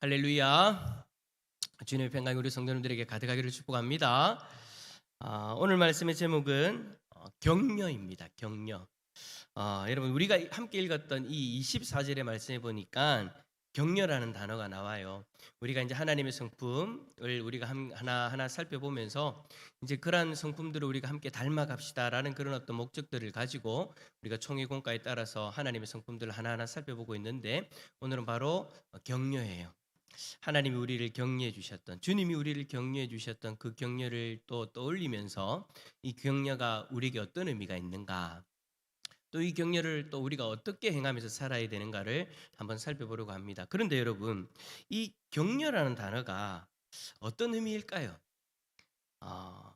할렐루야. 주님의 평강이 우리 성도님들에게 가득하기를 축복합니다. 아, 오늘 말씀의 제목은 어, 격려입니다. 격려. 아, 여러분 우리가 함께 읽었던 이 24절의 말씀에 보니까 격려라는 단어가 나와요. 우리가 이제 하나님의 성품을 우리가 함- 하나 하나 살펴보면서 이제 그러한 성품들을 우리가 함께 닮아갑시다라는 그런 어떤 목적들을 가지고 우리가 총회 공과에 따라서 하나님의 성품들을 하나 하나 살펴보고 있는데 오늘은 바로 격려예요. 하나님이 우리를 격려해 주셨던 주님이 우리를 격려해 주셨던 그 격려를 또 떠올리면서 이 격려가 우리에게 어떤 의미가 있는가 또 이 격려를 또 우리가 어떻게 행하면서 살아야 되는가를 한번 살펴보려고 합니다. 그런데 여러분 이 격려라는 단어가 어떤 의미일까요? 아,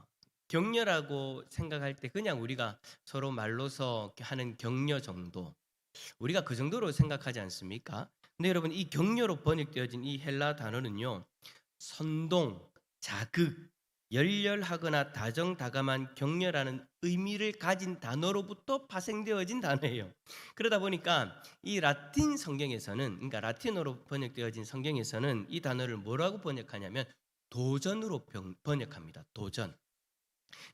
격려라고 생각할 때 그냥 우리가 서로 말로서 하는 격려 정도 우리가 그 정도로 생각하지 않습니까? 근데 여러분 이 격려로 번역되어진 이 헬라 단어는요 선동, 자극, 열렬하거나 다정다감한 격려라는 의미를 가진 단어로부터 파생되어진 단어예요. 그러다 보니까 이 라틴 성경에서는 그러니까 라틴어로 번역되어진 성경에서는 이 단어를 뭐라고 번역하냐면 도전으로 병- 번역합니다. 도전.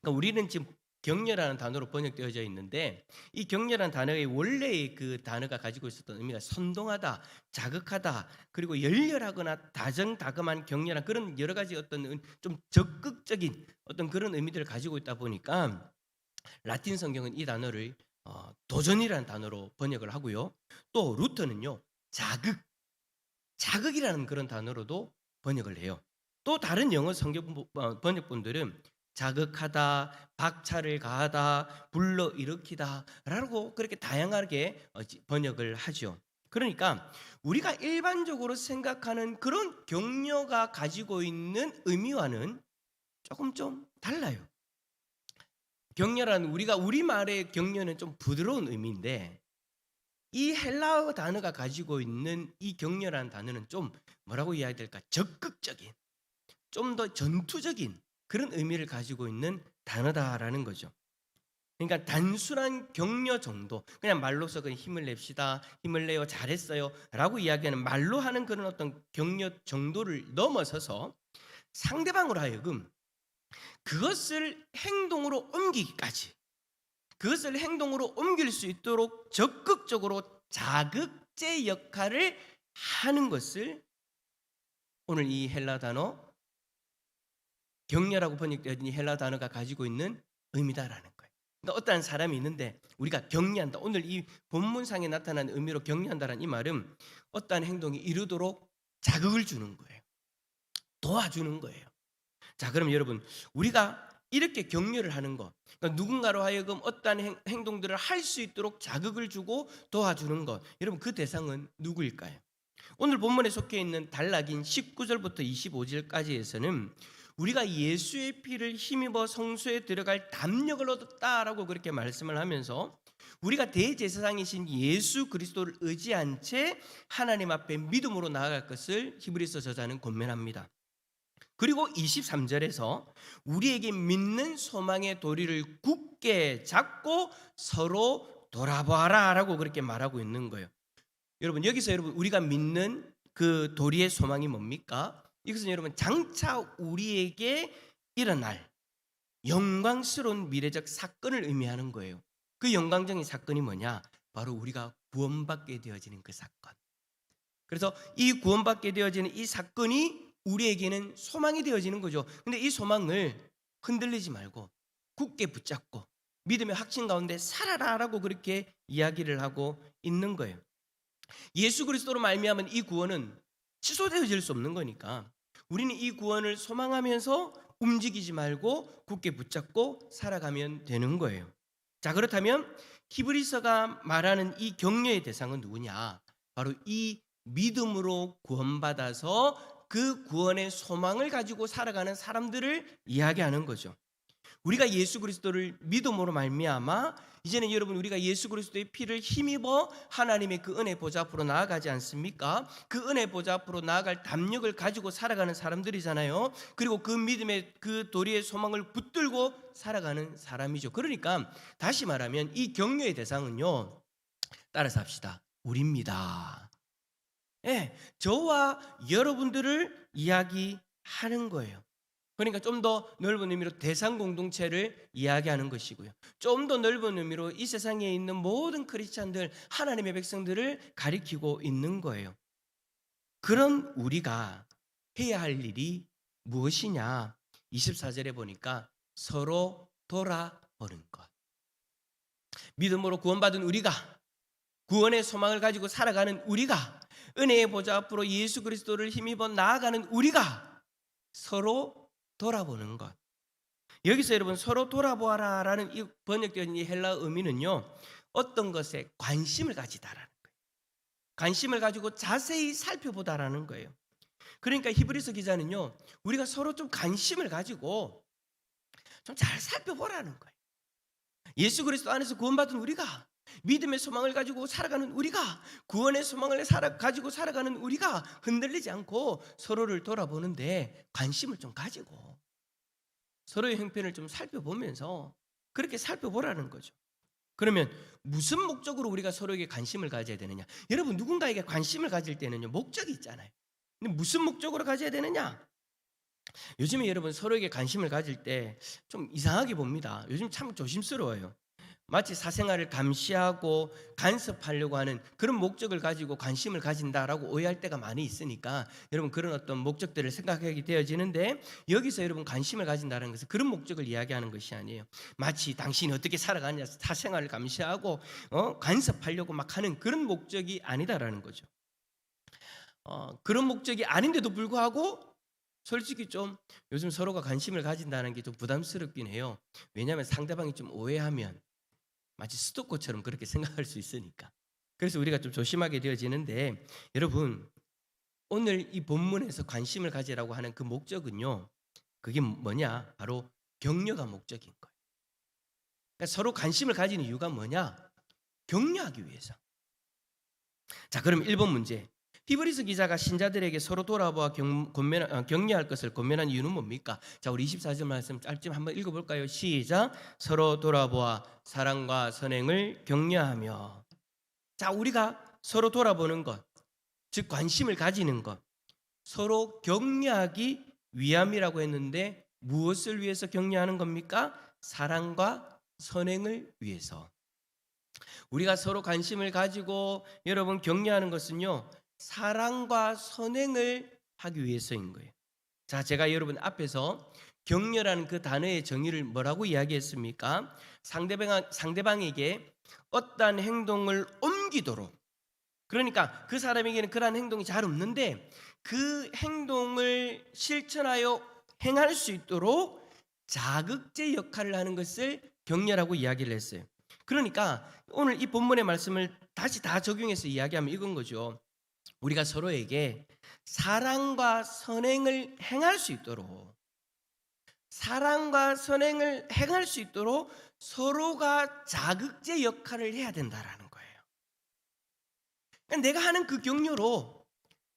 그러니까 우리는 지금 격려라는 단어로 번역되어져 있는데 이 격려라는 단어의 원래의 그 단어가 가지고 있었던 의미가 선동하다, 자극하다, 그리고 열렬하거나 다정다감한 격려란 그런 여러 가지 어떤 은- 좀 적극적인 어떤 그런 의미들을 가지고 있다 보니까 라틴 성경은 이 단어를 어, 도전이라는 단어로 번역을 하고요. 또 루터는요 자극, 자극이라는 그런 단어로도 번역을 해요. 또 다른 영어 성경 어, 번역본들은 자극하다, 박차를 가하다, 불러 일으키다라고 그렇게 다양하게 어, 지- 번역을 하죠. 그러니까 우리가 일반적으로 생각하는 그런 격려가 가지고 있는 의미와는 조금 좀 달라요. 격려라는 우리가 우리 말의 격려는 좀 부드러운 의미인데 이 헬라어 단어가 가지고 있는 이 격려라는 단어는 좀 뭐라고 이야기 될까? 적극적인, 좀 더 전투적인 그런 의미를 가지고 있는 단어다라는 거죠. 그러니까 단순한 격려 정도, 그냥 말로서 그냥 힘을 냅시다, 힘을 내요, 잘했어요 라고 이야기하는 말로 하는 그런 어떤 격려 정도를 넘어서서 상대방으로 하여금 그것을 행동으로 옮기기까지, 그것을 행동으로 옮길 수 있도록 적극적으로 자극제 역할을 하는 것을 오늘 이 헬라 단어 격려라고 번역되어진 이 헬라 단어가 가지고 있는 의미다라는 거예요. 그러니까 어떠한 사람이 있는데 우리가 격려한다. 오늘 이 본문상에 나타난 의미로 격려한다는 이 말은 어떠한 행동이 이루도록 자극을 주는 거예요. 도와주는 거예요. 자, 그럼 여러분 우리가 이렇게 격려를 하는 것, 그러니까 누군가로 하여금 어떠한 행, 행동들을 할 수 있도록 자극을 주고 도와주는 것, 여러분 그 대상은 누구일까요? 오늘 본문에 속해 있는 단락인 19절부터 25절까지에서는 우리가 예수의 피를 힘입어 성소에 들어갈 담력을 얻었다라고 그렇게 말씀을 하면서 우리가 대제사장이신 예수 그리스도를 의지한 채 하나님 앞에 믿음으로 나아갈 것을 히브리서 저자는 권면합니다. 그리고 23절에서 우리에게 믿는 소망의 도리를 굳게 잡고 서로 돌아보아라라고 그렇게 말하고 있는 거예요. 여러분 여기서 여러분 우리가 믿는 그 도리의 소망이 뭡니까? 이것은 여러분 장차 우리에게 일어날 영광스러운 미래적 사건을 의미하는 거예요. 그 영광적인 사건이 뭐냐? 바로 우리가 구원받게 되어지는 그 사건. 그래서 이 구원받게 되어지는 이 사건이 우리에게는 소망이 되어지는 거죠. 근데 이 소망을 흔들리지 말고 굳게 붙잡고 믿음의 확신 가운데 살아라라고 그렇게 이야기를 하고 있는 거예요. 예수 그리스도로 말미암은 이 구원은 취소되어질 수 없는 거니까 우리는 이 구원을 소망하면서 움직이지 말고 굳게 붙잡고 살아가면 되는 거예요. 자, 그렇다면 히브리서가 말하는 이 격려의 대상은 누구냐? 바로 이 믿음으로 구원받아서 그 구원의 소망을 가지고 살아가는 사람들을 이야기하는 거죠. 우리가 예수 그리스도를 믿음으로 말미암아 이제는 여러분 우리가 예수 그리스도의 피를 힘입어 하나님의 그 은혜 보좌 앞으로 나아가지 않습니까? 그 은혜 보좌 앞으로 나아갈 담력을 가지고 살아가는 사람들이잖아요. 그리고 그 믿음의 그 도리의 소망을 붙들고 살아가는 사람이죠. 그러니까 다시 말하면 이 격려의 대상은요. 따라서 합시다. 우리입니다. 예, 저와 여러분들을 이야기하는 거예요. 그러니까 좀 더 넓은 의미로 대상 공동체를 이야기하는 것이고요. 좀 더 넓은 의미로 이 세상에 있는 모든 크리스찬들, 하나님의 백성들을 가리키고 있는 거예요. 그런 우리가 해야 할 일이 무엇이냐? 24절에 보니까 서로 돌아보는 것. 믿음으로 구원받은 우리가 구원의 소망을 가지고 살아가는 우리가 은혜의 보좌 앞으로 예수 그리스도를 힘입어 나아가는 우리가 서로 돌아보는 것. 여기서 여러분 서로 돌아보아라라는 이 번역된 이 헬라 의미는요. 어떤 것에 관심을 가지다라는 거예요. 관심을 가지고 자세히 살펴보다라는 거예요. 그러니까 히브리서 기자는요. 우리가 서로 좀 관심을 가지고 좀 잘 살펴보라는 거예요. 예수 그리스도 안에서 구원받은 우리가 믿음의 소망을 가지고 살아가는 우리가 구원의 소망을 살아, 가지고 살아가는 우리가 흔들리지 않고 서로를 돌아보는데 관심을 좀 가지고 서로의 형편을 좀 살펴보면서 그렇게 살펴보라는 거죠. 그러면 무슨 목적으로 우리가 서로에게 관심을 가져야 되느냐? 여러분 누군가에게 관심을 가질 때는요 목적이 있잖아요. 근데 무슨 목적으로 가져야 되느냐? 요즘에 여러분 서로에게 관심을 가질 때 좀 이상하게 봅니다. 요즘 참 조심스러워요. 마치 사생활을 감시하고 간섭하려고 하는 그런 목적을 가지고 관심을 가진다라고 오해할 때가 많이 있으니까 여러분 그런 어떤 목적들을 생각하게 되어지는데 여기서 여러분 관심을 가진다는 것은 그런 목적을 이야기하는 것이 아니에요. 마치 당신이 어떻게 살아가냐 사생활을 감시하고 어? 간섭하려고 막 하는 그런 목적이 아니다라는 거죠. 어, 그런 목적이 아닌데도 불구하고 솔직히 좀 요즘 서로가 관심을 가진다는 게 좀 부담스럽긴 해요. 왜냐하면 상대방이 좀 오해하면 마치 스토커처럼 그렇게 생각할 수 있으니까. 그래서 우리가 좀 조심하게 되어지는데 여러분 오늘 이 본문에서 관심을 가지라고 하는 그 목적은요. 그게 뭐냐? 바로 격려가 목적인 거예요. 그러니까 서로 관심을 가지는 이유가 뭐냐? 격려하기 위해서. 자, 그럼 1번 문제. 히브리서 기자가 신자들에게 서로 돌아보아 경, 권면, 어, 격려할 것을 권면한 이유는 뭡니까? 자, 우리 24절 말씀 짧게 한번 읽어볼까요? 시작. 서로 돌아보아 사랑과 선행을 격려하며. 자, 우리가 서로 돌아보는 것, 즉 관심을 가지는 것, 서로 격려하기 위함이라고 했는데 무엇을 위해서 격려하는 겁니까? 사랑과 선행을 위해서. 우리가 서로 관심을 가지고 여러분 격려하는 것은요. 사랑과 선행을 하기 위해서인 거예요. 자, 제가 여러분 앞에서 격려라는 그 단어의 정의를 뭐라고 이야기했습니까? 상대방 상대방에게 어떠한 행동을 옮기도록 그러니까 그 사람에게는 그러한 행동이 잘 없는데 그 행동을 실천하여 행할 수 있도록 자극제 역할을 하는 것을 격려라고 이야기를 했어요. 그러니까 오늘 이 본문의 말씀을 다시 다 적용해서 이야기하면 이건 거죠. 우리가 서로에게 사랑과 선행을 행할 수 있도록 사랑과 선행을 행할 수 있도록 서로가 자극제 역할을 해야 된다라는 거예요. 그러니까 내가 하는 그 격려로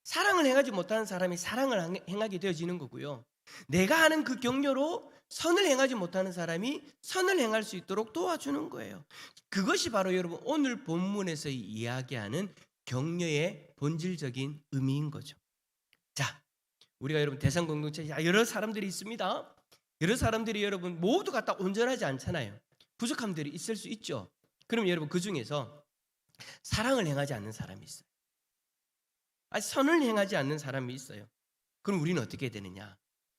사랑을 행하지 못하는 사람이 사랑을 행하게 되어지는 거고요. 내가 하는 그 격려로 선을 행하지 못하는 사람이 선을 행할 수 있도록 도와주는 거예요. 그것이 바로 여러분 오늘 본문에서 이야기하는 격려의 본질적인 의미인 거죠. 자, 우리가 여러분 대상 공동체 여러 사람들이 있습니다. 여러 사람들이 여러분 모두가 다 온전하지 않잖아요. 부족함들이 있을 수 있죠. 그럼 여러분 그 중에서 사랑을 행하지 않는 사람이 있어요. 아니, 선을 행하지 않는 사람이 있어요. 그럼 우리는 어떻게 되느냐?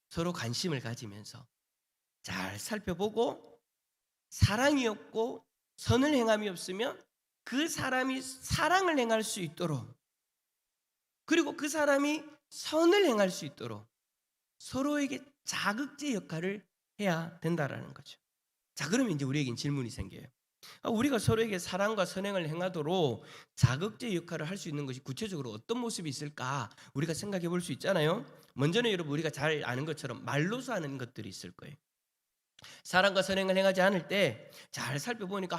서로 관심을 가지면서 잘 살펴보고 사랑이 없고 선을 행함이 없으면 그 사람이 사랑을 행할 수 있도록 그리고 그 사람이 선을 행할 수 있도록 서로에게 자극제 역할을 해야 된다라는 거죠. 자, 그러면 이제 우리에겐 질문이 생겨요. 아, 우리가 서로에게 사랑과 선행을 행하도록 자극제 역할을 할 수 있는 것이 구체적으로 어떤 모습이 있을까? 우리가 생각해 볼 수 있잖아요. 먼저는 여러분 우리가 잘 아는 것처럼 말로서 하는 것들이 있을 거예요. 사랑과 선행을 행하지 않을 때 잘 살펴보니까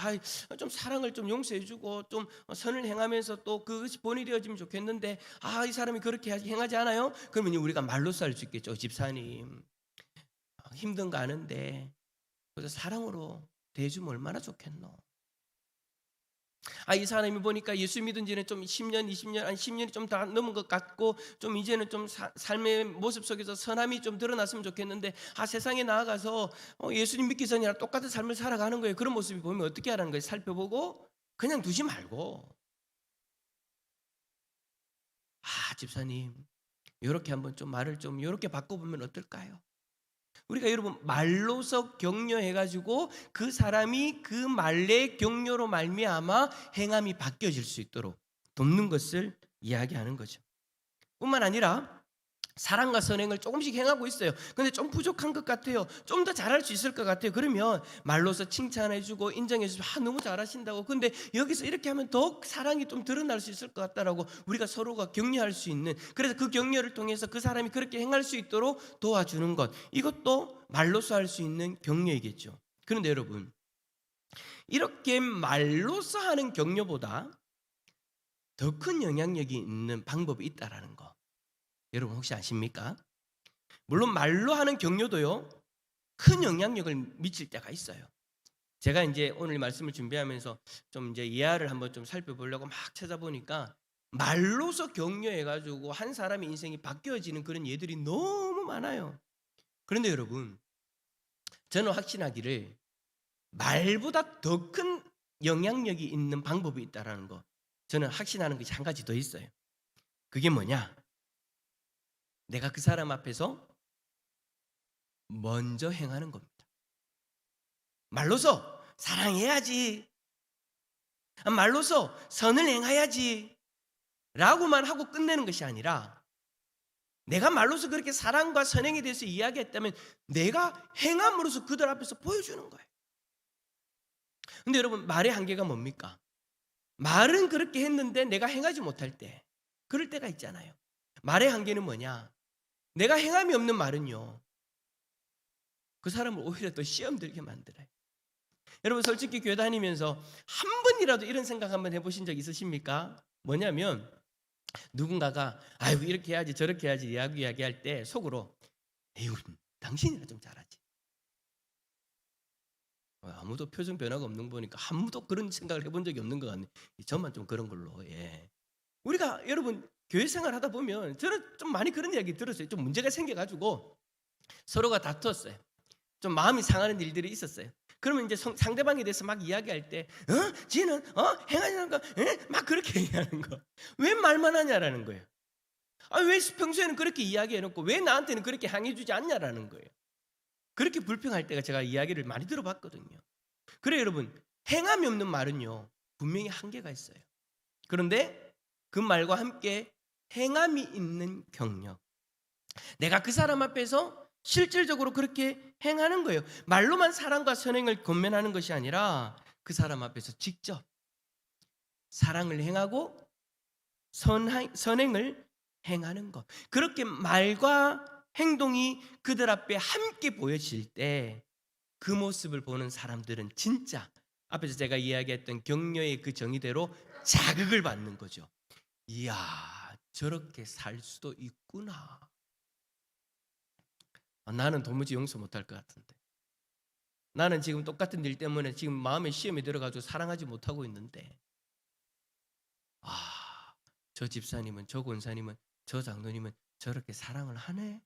아, 좀 사랑을 좀 용서해주고 좀 선을 행하면서 또 그것이 본이 되어지면 좋겠는데 아 이 사람이 그렇게 행하지 않아요? 그러면 우리가 말로써 할수 있겠죠 집사님 힘든 거 아는데 그래서 사랑으로 대해주면 얼마나 좋겠노 아, 이 사람이 보니까 예수 믿은 지는 좀 10년, 20년, 아니 10년이 좀 다 넘은 것 같고 좀 이제는 좀 사- 삶의 모습 속에서 선함이 좀 드러났으면 좋겠는데 아, 세상에 나아가서 어, 예수님 믿기 전이랑 똑같은 삶을 살아가는 거예요. 그런 모습이 보면 어떻게 하라는 거예요? 살펴보고 그냥 두지 말고 아, 집사님. 이렇게 한번 좀 말을 좀 이렇게 바꿔보면 어떨까요? 우리가 여러분 말로서 격려해 가지고 그 사람이 그 말의 격려로 말미암아 행함이 바뀌어질 수 있도록 돕는 것을 이야기하는 거죠. 뿐만 아니라 사랑과 선행을 조금씩 행하고 있어요. 근데 좀 부족한 것 같아요. 좀 더 잘할 수 있을 것 같아요. 그러면 말로서 칭찬해주고 인정해주고 아 너무 잘하신다고. 근데 여기서 이렇게 하면 더 사랑이 좀 드러날 수 있을 것 같다라고 우리가 서로가 격려할 수 있는 그래서 그 격려를 통해서 그 사람이 그렇게 행할 수 있도록 도와주는 것 이것도 말로서 할 수 있는 격려이겠죠. 그런데 여러분 이렇게 말로서 하는 격려보다 더 큰 영향력이 있는 방법이 있다라는 거. 여러분 혹시 아십니까? 물론 말로 하는 격려도요 큰 영향력을 미칠 때가 있어요. 제가 이제 오늘 말씀을 준비하면서 좀 이제 이하를 한번 좀 살펴보려고 막 찾아보니까 말로서 격려해 가지고 한 사람의 인생이 바뀌어지는 그런 예들이 너무 많아요. 그런데 여러분, 저는 확신하기를 말보다 더 큰 영향력이 있는 방법이 있다라는 거, 저는 확신하는 것이 한 가지 더 있어요. 그게 뭐냐? 내가 그 사람 앞에서 먼저 행하는 겁니다. 말로서 사랑해야지. 아, 말로서 선을 행해야지. 라고만 하고 끝내는 것이 아니라 내가 말로서 그렇게 사랑과 선행에 대해서 이야기했다면 내가 행함으로써 그들 앞에서 보여주는 거예요. 근데 여러분 말의 한계가 뭡니까? 말은 그렇게 했는데 내가 행하지 못할 때 그럴 때가 있잖아요. 말의 한계는 뭐냐? 내가 행함이 없는 말은요. 그 사람을 오히려 더 시험 들게 만들어요. 여러분 솔직히 교회 다니면서 한 번이라도 이런 생각 한번 해보신 적 있으십니까? 뭐냐면 누군가가 아이고 이렇게 해야지 저렇게 해야지 이야기 이야기할 때 속으로 에휴 당신이나 좀 잘하지. 어, 아무도 표정 변화가 없는 거 보니까 아무도 그런 생각을 해본 적이 없는 것 같네. 저만 좀 그런 걸로. 예. 우리가 여러분 교회 생활 하다 보면 저는 좀 많이 그런 이야기 들었어요. 좀 문제가 생겨가지고 서로가 다투었어요. 좀 마음이 상하는 일들이 있었어요. 그러면 이제 성- 상대방에 대해서 막 이야기할 때, 어, 쟤는 어 행하는 거, 에? 막 그렇게 얘기하는 거. 왜 말만 하냐라는 거예요. 아, 왜 평소에는 그렇게 이야기해놓고 왜 나한테는 그렇게 항해주지 않냐라는 거예요. 그렇게 불평할 때가 제가 이야기를 많이 들어봤거든요. 그래 여러분, 행함이 없는 말은요 분명히 한계가 있어요. 그런데 그 말과 함께 행함이 있는 경력. 내가 그 사람 앞에서 실질적으로 그렇게 행하는 거예요. 말로만 사랑과 선행을 건면하는 것이 아니라 그 사람 앞에서 직접 사랑을 행하고 선하, 선행을 행하는 것. 그렇게 말과 행동이 그들 앞에 함께 보여질 때 그 모습을 보는 사람들은 진짜 앞에서 제가 이야기했던 격려의 그 정의대로 자극을 받는 거죠. 이야, 저렇게 살 수도 있구나. 아, 나는 도무지 용서 못할 것 같은데. 나는 지금 똑같은 일 때문에 지금 마음에 시험에 들어가지고 사랑하지 못하고 있는데. 아, 저 집사님은, 저 권사님은, 저 장로님은 저렇게 사랑을 하네.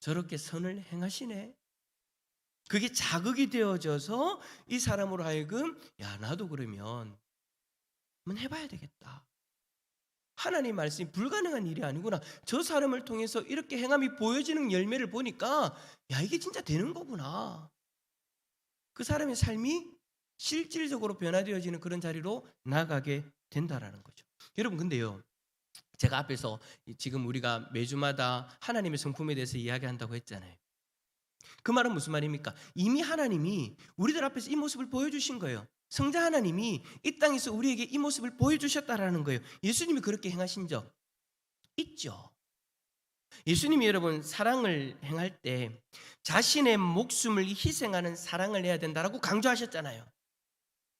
저렇게 선을 행하시네. 그게 자극이 되어져서 이 사람으로 하여금 야 나도 그러면 한번 해봐야 되겠다. 하나님 말씀이 불가능한 일이 아니구나. 저 사람을 통해서 이렇게 행함이 보여지는 열매를 보니까 야 이게 진짜 되는 거구나. 그 사람의 삶이 실질적으로 변화되어지는 그런 자리로 나가게 된다라는 거죠. 여러분 근데요. 제가 앞에서 지금 우리가 매주마다 하나님의 성품에 대해서 이야기한다고 했잖아요. 그 말은 무슨 말입니까? 이미 하나님이 우리들 앞에서 이 모습을 보여주신 거예요. 성자 하나님이 이 땅에서 우리에게 이 모습을 보여주셨다라는 거예요. 예수님이 그렇게 행하신 적 있죠. 예수님이 여러분 사랑을 행할 때 자신의 목숨을 희생하는 사랑을 해야 된다라고 강조하셨잖아요.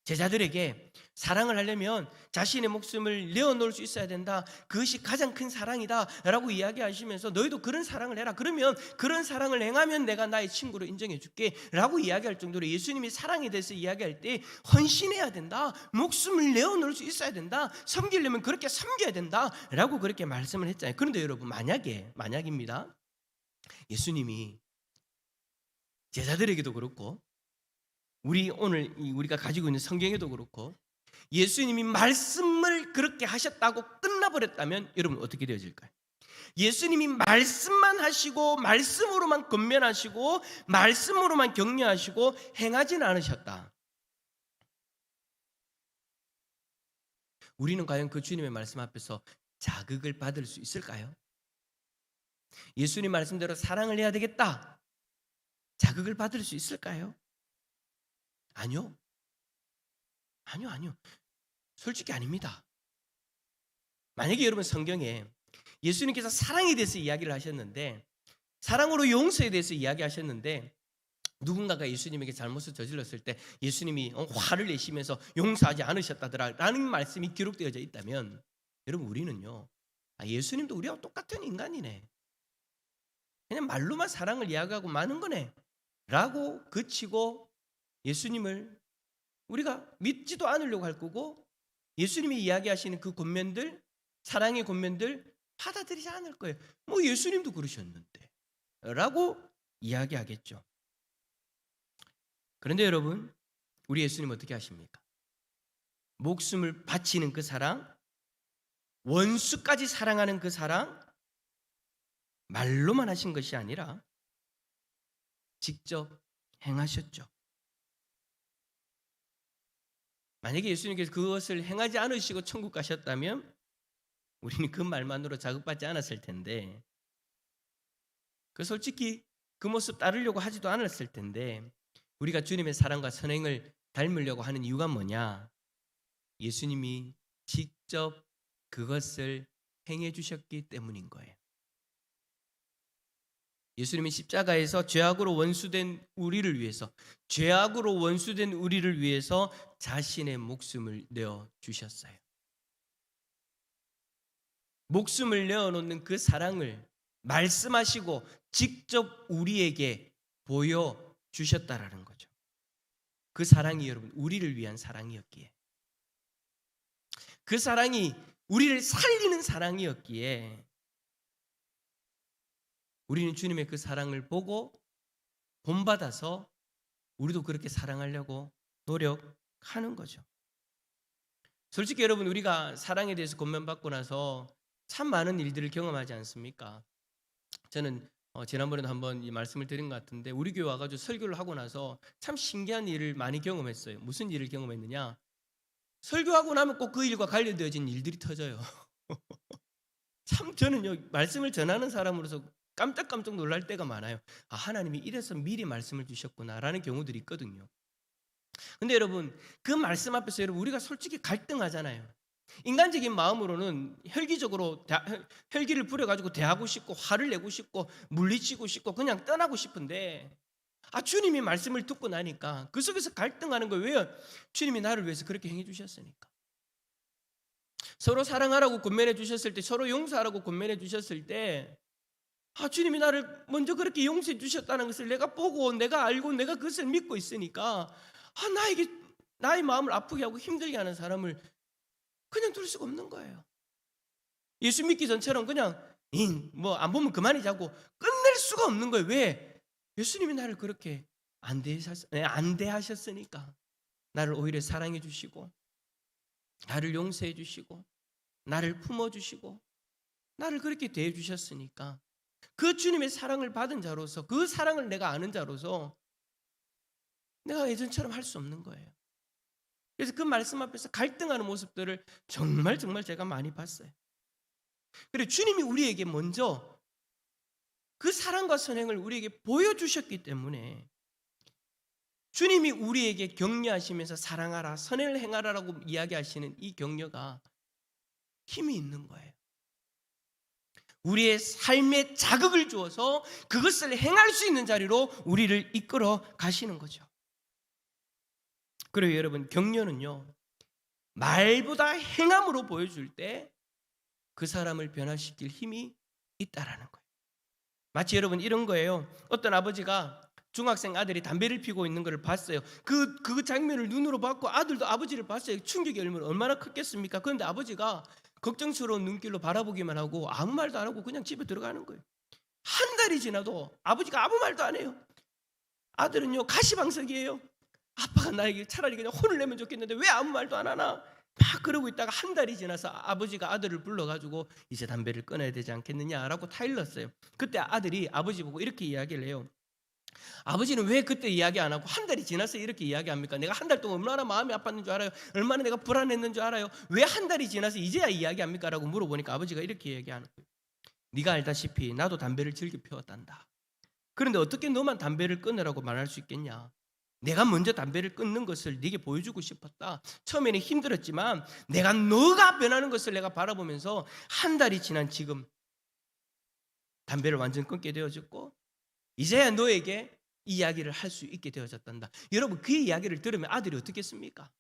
제자들에게 사랑을 하려면 자신의 목숨을 내어놓을 수 있어야 된다. 그것이 가장 큰 사랑이다 라고 이야기하시면서 너희도 그런 사랑을 해라. 그러면 그런 사랑을 행하면 내가 나의 친구로 인정해 줄게 라고 이야기할 정도로 예수님이 사랑에 대해서 이야기할 때 헌신해야 된다. 목숨을 내어놓을 수 있어야 된다. 섬기려면 그렇게 섬겨야 된다 라고 그렇게 말씀을 했잖아요. 그런데 여러분 만약에 만약입니다. 예수님이 제자들에게도 그렇고 우리 오늘 이 우리가 가지고 있는 성경에도 그렇고 예수님이 말씀을 그렇게 하셨다고 끝나버렸다면 여러분 어떻게 되어질까요? 예수님이 말씀만 하시고 말씀으로만 건면하시고 말씀으로만 격려하시고 행하진 않으셨다. 우리는 과연 그 주님의 말씀 앞에서 자극을 받을 수 있을까요? 예수님 말씀대로 사랑을 해야 되겠다. 자극을 받을 수 있을까요? 아니요. 아니요, 아니요. 솔직히 아닙니다. 만약에 여러분 성경에 예수님께서 사랑에 대해서 이야기를 하셨는데 사랑으로 용서에 대해서 이야기하셨는데 누군가가 예수님에게 잘못을 저질렀을 때 예수님이 어, 화를 내시면서 용서하지 않으셨다더라라는 말씀이 기록되어져 있다면 여러분 우리는요 아, 예수님도 우리와 똑같은 인간이네 그냥 말로만 사랑을 이야기하고 마는 거네 라고 그치고 예수님을 우리가 믿지도 않으려고 할 거고 예수님이 이야기하시는 그 권면들 사랑의 권면들 받아들이지 않을 거예요. 뭐 예수님도 그러셨는데 라고 이야기하겠죠. 그런데 여러분 우리 예수님 어떻게 하십니까? 목숨을 바치는 그 사랑 원수까지 사랑하는 그 사랑 말로만 하신 것이 아니라 직접 행하셨죠. 만약에 예수님께서 그것을 행하지 않으시고 천국 가셨다면 우리는 그 말만으로 자극받지 않았을 텐데 그 솔직히 그 모습 따르려고 하지도 않았을 텐데 우리가 주님의 사랑과 선행을 닮으려고 하는 이유가 뭐냐? 예수님이 직접 그것을 행해 주셨기 때문인 거예요. 예수님이 십자가에서 죄악으로 원수된 우리를 위해서 죄악으로 원수된 우리를 위해서 자신의 목숨을 내어 주셨어요. 목숨을 내어 놓는 그 사랑을 말씀하시고 직접 우리에게 보여 주셨다라는 거죠. 그 사랑이 여러분 우리를 위한 사랑이었기에 그 사랑이 우리를 살리는 사랑이었기에 우리는 주님의 그 사랑을 보고 본받아서 우리도 그렇게 사랑하려고 노력하는 거죠. 솔직히 여러분 우리가 사랑에 대해서 권면받고 나서 참 많은 일들을 경험하지 않습니까? 저는 어, 지난번에도 한번 이 말씀을 드린 것 같은데 우리 교회 와가지고 설교를 하고 나서 참 신기한 일을 많이 경험했어요. 무슨 일을 경험했느냐? 설교하고 나면 꼭 그 일과 관련되어진 일들이 터져요. 참 저는 요 말씀을 전하는 사람으로서 깜짝깜짝 놀랄 때가 많아요. 아, 하나님이 이래서 미리 말씀을 주셨구나라는 경우들이 있거든요. 근데 여러분, 그 말씀 앞에서 여러분 우리가 솔직히 갈등하잖아요. 인간적인 마음으로는 혈기적으로 혈기를 부려 가지고 대하고 싶고 화를 내고 싶고 물리치고 싶고 그냥 떠나고 싶은데 아 주님이 말씀을 듣고 나니까 그 속에서 갈등하는 거예요. 왜요? 주님이 나를 위해서 그렇게 행해 주셨으니까. 서로 사랑하라고 권면해 주셨을 때 서로 용서하라고 권면해 주셨을 때 아, 주님이 나를 먼저 그렇게 용서해 주셨다는 것을 내가 보고 내가 알고 내가 그것을 믿고 있으니까 아, 나에게 나의 마음을 아프게 하고 힘들게 하는 사람을 그냥 둘 수가 없는 거예요. 예수 믿기 전처럼 그냥 뭐 안 보면 그만이자고 끝낼 수가 없는 거예요. 왜? 예수님이 나를 그렇게 안안 대하셨으니까 나를 오히려 사랑해 주시고 나를 용서해 주시고 나를 품어 주시고 나를 그렇게 대해 주셨으니까 그 주님의 사랑을 받은 자로서 그 사랑을 내가 아는 자로서 내가 예전처럼 할 수 없는 거예요. 그래서 그 말씀 앞에서 갈등하는 모습들을 정말 정말 제가 많이 봤어요. 그리고 주님이 우리에게 먼저 그 사랑과 선행을 우리에게 보여주셨기 때문에 주님이 우리에게 격려하시면서 사랑하라, 선행을 행하라라고 이야기하시는 이 격려가 힘이 있는 거예요. 우리의 삶에 자극을 주어서 그것을 행할 수 있는 자리로 우리를 이끌어 가시는 거죠. 그리고 여러분 격려는요 말보다 행함으로 보여줄 때 그 사람을 변화시킬 힘이 있다라는 거예요. 마치 여러분 이런 거예요. 어떤 아버지가 중학생 아들이 담배를 피고 있는 것을 봤어요. 그, 그 장면을 눈으로 봤고 아들도 아버지를 봤어요. 충격이 얼마나 컸겠습니까? 그런데 아버지가 걱정스러운 눈길로 바라보기만 하고 아무 말도 안 하고 그냥 집에 들어가는 거예요. 한 달이 지나도 아버지가 아무 말도 안 해요. 아들은요 가시방석이에요. 아빠가 나에게 차라리 그냥 혼을 내면 좋겠는데 왜 아무 말도 안 하나? 막 그러고 있다가 한 달이 지나서 아버지가 아들을 불러가지고 이제 담배를 끊어야 되지 않겠느냐라고 타일렀어요. 그때 아들이 아버지 보고 이렇게 이야기를 해요. 아버지는 왜 그때 이야기 안 하고 한 달이 지나서 이렇게 이야기합니까? 내가 한 달 동안 얼마나 마음이 아팠는 줄 알아요? 얼마나 내가 불안했는 줄 알아요? 왜 한 달이 지나서 이제야 이야기합니까? 라고 물어보니까 아버지가 이렇게 얘기하는 거예요. 네가 알다시피 나도 담배를 즐겨 피웠단다. 그런데 어떻게 너만 담배를 끊으라고 말할 수 있겠냐? 내가 먼저 담배를 끊는 것을 네게 보여주고 싶었다. 처음에는 힘들었지만 내가 너가 변하는 것을 내가 바라보면서 한 달이 지난 지금 담배를 완전 끊게 되어졌고 이제야 너에게 이야기를 할 수 있게 되어졌단다. 여러분 그 이야기를 들으면 아들이 어떻겠습니까?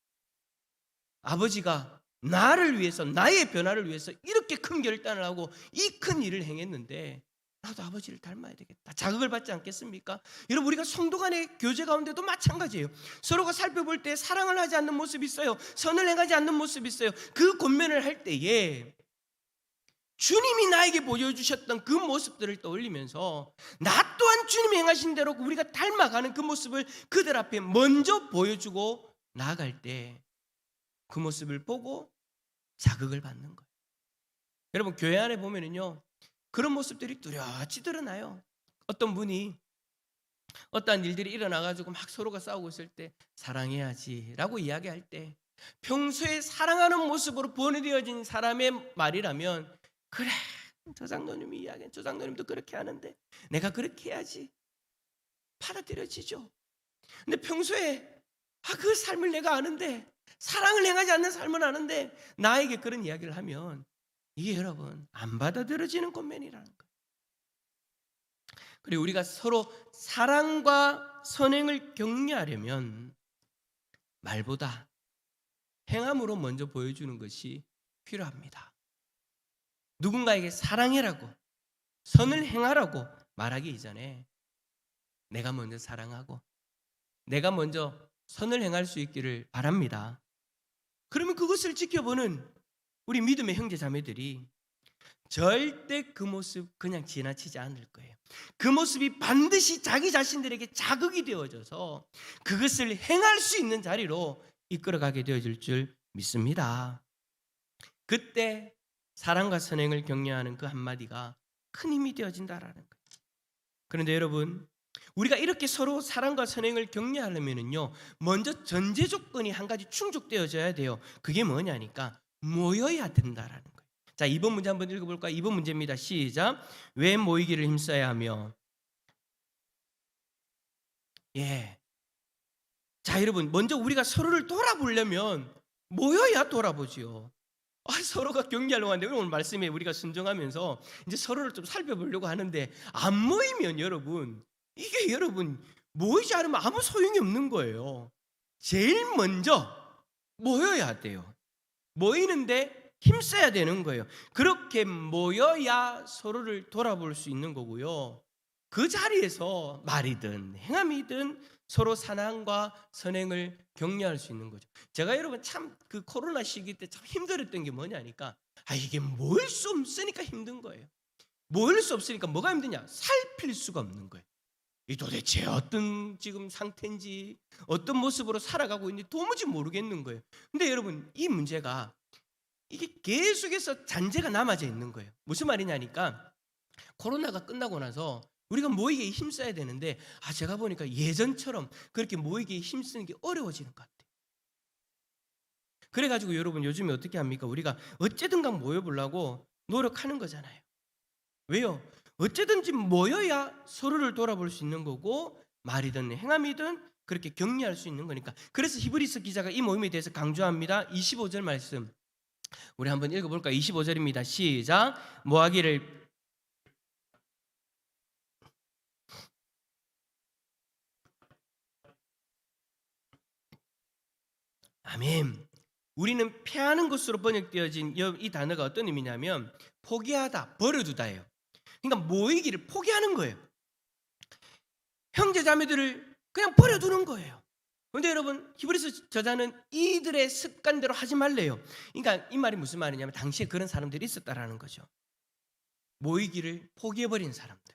아버지가 나를 위해서 나의 변화를 위해서 이렇게 큰 결단을 하고 이 큰 일을 행했는데 나도 아버지를 닮아야 되겠다. 자극을 받지 않겠습니까? 여러분 우리가 성도 간의 교제 가운데도 마찬가지예요. 서로가 살펴볼 때 사랑을 하지 않는 모습이 있어요. 선을 행하지 않는 모습이 있어요. 그 권면을 할 때에 주님이 나에게 보여주셨던 그 모습들을 떠올리면서 나 또한 주님이 행하신 대로 우리가 닮아가는 그 모습을 그들 앞에 먼저 보여주고 나아갈 때 그 모습을 보고 자극을 받는 거예요. 여러분 교회 안에 보면은요 그런 모습들이 뚜렷이 드러나요. 어떤 분이 어떠한 일들이 일어나가지고 막 서로가 싸우고 있을 때 사랑해야지라고 이야기할 때 평소에 사랑하는 모습으로 보내되어진 사람의 말이라면 그래 저 장로님이 이야기한 저 장로님도 그렇게 하는데 내가 그렇게 해야지 받아들여지죠. 근데 평소에 아, 그 삶을 내가 아는데 사랑을 행하지 않는 삶을 아는데 나에게 그런 이야기를 하면 이게 여러분 안 받아들여지는 권면이라는 거예요. 그리고 우리가 서로 사랑과 선행을 격려하려면 말보다 행함으로 먼저 보여주는 것이 필요합니다. 누군가에게 사랑해라고 선을 행하라고 말하기 이전에 내가 먼저 사랑하고 내가 먼저 선을 행할 수 있기를 바랍니다. 그러면 그것을 지켜보는 우리 믿음의 형제 자매들이 절대 그 모습 그냥 지나치지 않을 거예요. 그 모습이 반드시 자기 자신들에게 자극이 되어져서 그것을 행할 수 있는 자리로 이끌어가게 되어질 줄 믿습니다. 그때 사랑과 선행을 격려하는 그 한마디가 큰 힘이 되어진다라는 거예요. 그런데 여러분, 우리가 이렇게 서로 사랑과 선행을 격려하려면은요, 먼저 전제 조건이 한 가지 충족되어져야 돼요. 그게 뭐냐니까 모여야 된다라는 거예요. 자, 2번 문제 한번 읽어볼까요? 2번 문제입니다. 시작. 왜 모이기를 힘써야 하며? 예. 자, 여러분, 먼저 우리가 서로를 돌아보려면 모여야 돌아보지요. 아, 서로가 격려하려고 하는데 오늘 말씀에 우리가 순종하면서 이제 서로를 좀 살펴보려고 하는데 안 모이면 여러분 이게 여러분 모이지 않으면 아무 소용이 없는 거예요. 제일 먼저 모여야 돼요. 모이는데 힘써야 되는 거예요. 그렇게 모여야 서로를 돌아볼 수 있는 거고요. 그 자리에서 말이든 행함이든 서로 사랑과 선행을 격려할 수 있는 거죠. 제가 여러분 참 그 코로나 시기 때 참 힘들었던 게 뭐냐니까 아 이게 모일 수 없으니까 힘든 거예요. 모일 수 없으니까 뭐가 힘드냐? 살필 수가 없는 거예요. 이 도대체 어떤 지금 상태인지 어떤 모습으로 살아가고 있는지 도무지 모르겠는 거예요. 근데 여러분 이 문제가 이게 계속해서 잔재가 남아져 있는 거예요. 무슨 말이냐니까 코로나가 끝나고 나서 우리가 모이기에 힘써야 되는데 아 제가 보니까 예전처럼 그렇게 모이기에 힘쓰는 게 어려워지는 것 같아요. 그래가지고 여러분 요즘에 어떻게 합니까? 우리가 어쨌든 간 모여보려고 노력하는 거잖아요. 왜요? 어쨌든지 모여야 서로를 돌아볼 수 있는 거고 말이든 행함이든 그렇게 격려할 수 있는 거니까. 그래서 히브리서 기자가 이 모임에 대해서 강조합니다. 25절 말씀. 우리 한번 읽어볼까요? 25절입니다. 시작. 모하기를 아멘. 우리는 패하는 것으로 번역되어진 여- 이 단어가 어떤 의미냐면 포기하다, 버려두다예요. 그러니까 모이기를 포기하는 거예요. 형제 자매들을 그냥 버려두는 거예요. 그런데 여러분 히브리서 저자는 이들의 습관대로 하지 말래요. 그러니까 이 말이 무슨 말이냐면 당시에 그런 사람들이 있었다라는 거죠. 모이기를 포기해버린 사람들.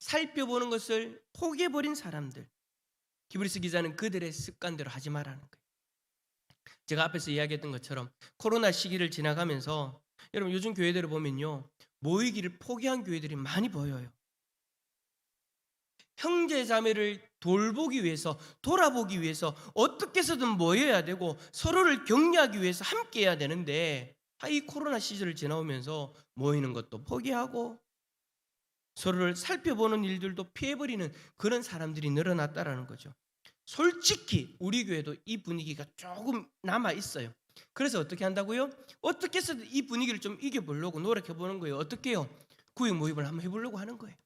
살펴보는 것을 포기해버린 사람들. 히브리서 기자는 그들의 습관대로 하지 말라는 거예요. 제가 앞에서 이야기했던 것처럼 코로나 시기를 지나가면서 여러분 요즘 교회들을 보면요 모이기를 포기한 교회들이 많이 보여요. 형제 자매를 돌보기 위해서 돌아보기 위해서 어떻게 해서든 모여야 되고 서로를 격려하기 위해서 함께 해야 되는데 아, 이 코로나 시절을 지나오면서 모이는 것도 포기하고 서로를 살펴보는 일들도 피해버리는 그런 사람들이 늘어났다라는 거죠. 솔직히 우리 교회도 이 분위기가 조금 남아 있어요. 그래서 어떻게 한다고요? 어떻게 해서든 이 분위기를 좀 이겨보려고 노력해 보는 거예요. 어떻게 해요? 구역 모임을 한번 해보려고 하는 거예요.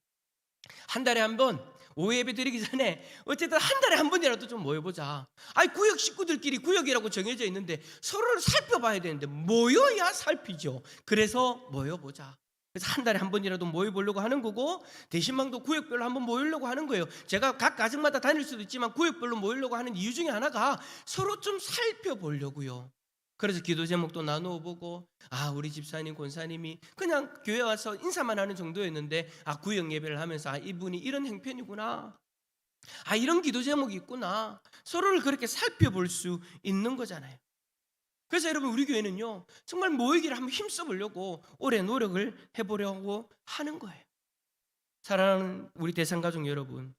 한 달에 한 번 오후 예배 드리기 전에 어쨌든 한 달에 한 번이라도 좀 모여보자. 아니 구역 식구들끼리 구역이라고 정해져 있는데 서로를 살펴봐야 되는데 모여야 살피죠. 그래서 모여보자. 그래서 한 달에 한 번이라도 모여보려고 하는 거고 대신망도 구역별로 한번 모이려고 하는 거예요. 제가 각 가정마다 다닐 수도 있지만 구역별로 모이려고 하는 이유 중에 하나가 서로 좀 살펴보려고요. 그래서 기도 제목도 나누어 보고 아 우리 집사님 권사님이 그냥 교회 와서 인사만 하는 정도였는데 아 구역 예배를 하면서 아 이분이 이런 행편이구나 아 이런 기도 제목이 있구나 서로를 그렇게 살펴볼 수 있는 거잖아요 그래서 여러분 우리 교회는요 정말 모이기를 한번 힘써 보려고 오래 노력을 해보려고 하는 거예요 사랑하는 우리 대상 가족 여러분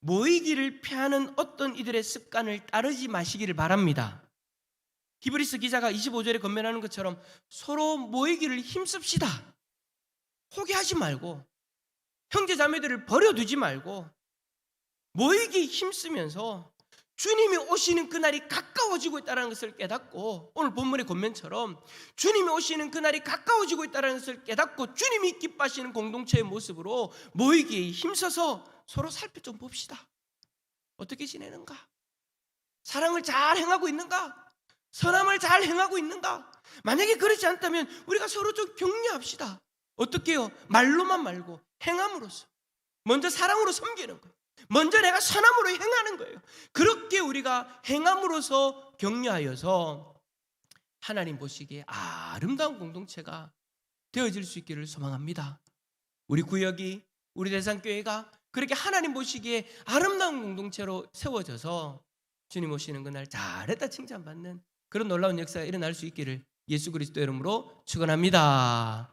모이기를 피하는 어떤 이들의 습관을 따르지 마시기를 바랍니다 히브리스 기자가 25절에 건면하는 것처럼 서로 모이기를 힘씁시다. 포기하지 말고 형제 자매들을 버려두지 말고 모이기 힘쓰면서 주님이 오시는 그날이 가까워지고 있다는 것을 깨닫고 오늘 본문의 권면처럼 주님이 오시는 그날이 가까워지고 있다는 것을 깨닫고 주님이 기뻐하시는 공동체의 모습으로 모이기에 힘써서 서로 살펴 좀 봅시다. 어떻게 지내는가? 사랑을 잘 행하고 있는가? 선함을 잘 행하고 있는가? 만약에 그렇지 않다면 우리가 서로 좀 격려합시다. 어떻게요? 말로만 말고 행함으로써. 먼저 사랑으로 섬기는 거예요. 먼저 내가 선함으로 행하는 거예요. 그렇게 우리가 행함으로써 격려하여서 하나님 보시기에 아름다운 공동체가 되어질 수 있기를 소망합니다. 우리 구역이 우리 대상교회가 그렇게 하나님 보시기에 아름다운 공동체로 세워져서 주님 오시는 그날 잘했다 칭찬받는 그런 놀라운 역사가 일어날 수 있기를 예수 그리스도 이름으로 축원합니다.